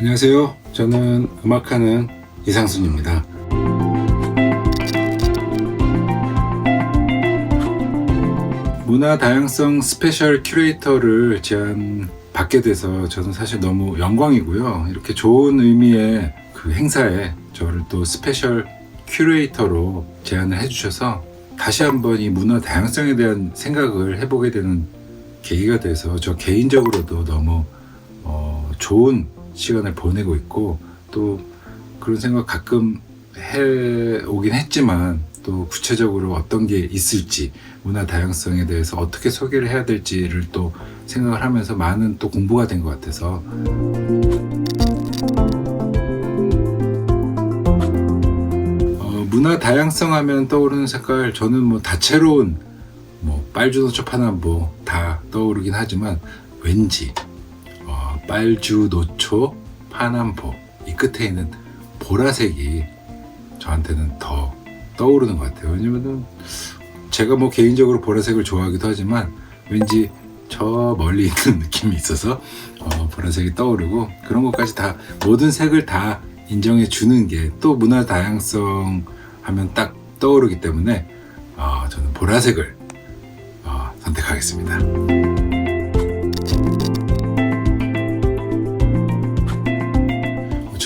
안녕하세요. 저는 음악하는 이상순입니다. 문화 다양성 스페셜 큐레이터를 제안 받게 돼서 저는 사실 너무 영광이고요. 이렇게 좋은 의미의 그 행사에 저를 또 스페셜 큐레이터로 제안을 해주셔서 다시 한번 이 문화 다양성에 대한 생각을 해보게 되는 계기가 돼서 저 개인적으로도 너무 어, 좋은 시간을 보내고 있고 또 그런 생각 가끔 해 오긴 했지만 또 구체적으로 어떤 게 있을지 문화 다양성에 대해서 어떻게 소개를 해야 될지를 또 생각을 하면서 많은 또 공부가 된 것 같아서. 어, 문화 다양성 하면 떠오르는 색깔 저는 뭐 다채로운 뭐 빨주노초 파남보 다 떠오르긴 하지만 왠지 어, 빨주노초 파남보 이 끝에 있는 보라색이 저한테는 더 떠오르는 것 같아요. 왜냐면은 제가 뭐 개인적으로 보라색을 좋아하기도 하지만 왠지 저 멀리 있는 느낌이 있어서 어, 보라색이 떠오르고 그런 것까지 다 모든 색을 다 인정해 주는 게 또 문화 다양성 하면 딱 떠오르기 때문에 어, 저는 보라색을 어, 선택하겠습니다.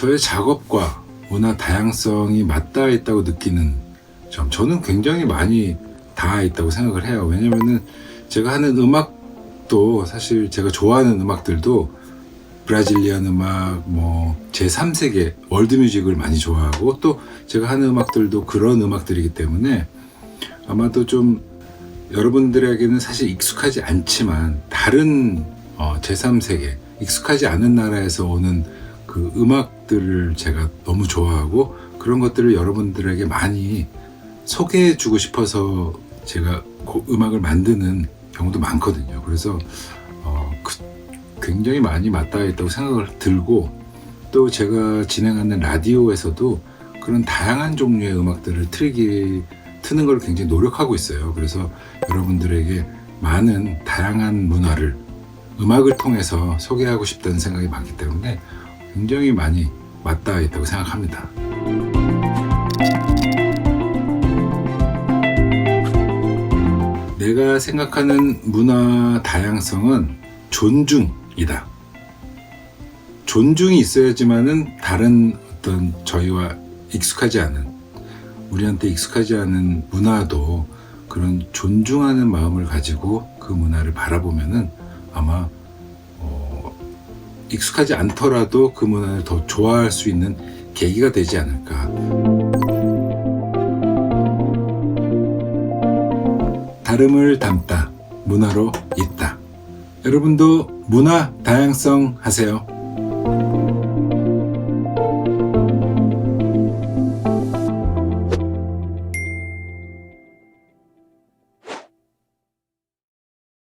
저의 작업과 문화 다양성이 맞닿아 있다고 느끼는 점, 저는 굉장히 많이 닿아 있다고 생각을 해요. 왜냐면은 제가 하는 음악도 사실 제가 좋아하는 음악들도 브라질리안 음악, 뭐, 제3세계 월드뮤직을 많이 좋아하고 또 제가 하는 음악들도 그런 음악들이기 때문에 아마도 좀 여러분들에게는 사실 익숙하지 않지만 다른 어, 제3세계, 익숙하지 않은 나라에서 오는 그 음악 들을 제가 너무 좋아하고 그런 것들을 여러분들에게 많이 소개해 주고 싶어서 제가 그 음악을 만드는 경우도 많거든요. 그래서 어, 그- 굉장히 많이 맞닿아 있다고 생각을 들고 또 제가 진행하는 라디오에서도 그런 다양한 종류의 음악들을 틀기 트는 걸 굉장히 노력하고 있어요. 그래서 여러분들에게 많은 다양한 문화를 음악을 통해서 소개하고 싶다는 생각이 많기 때문에 굉장히 많이 맞닿아 있다고 생각합니다. 내가 생각하는 문화 다양성은 존중이다. 존중이 있어야지만은 다른 어떤 저희와 익숙하지 않은 우리한테 익숙하지 않은 문화도 그런 존중하는 마음을 가지고 그 문화를 바라보면은 아마 어, 익숙하지 않더라도 그 문화를 더 좋아할 수 있는 계기가 되지 않을까. 다름을 담다 문화로 있다. 여러분도 문화 다양성 하세요.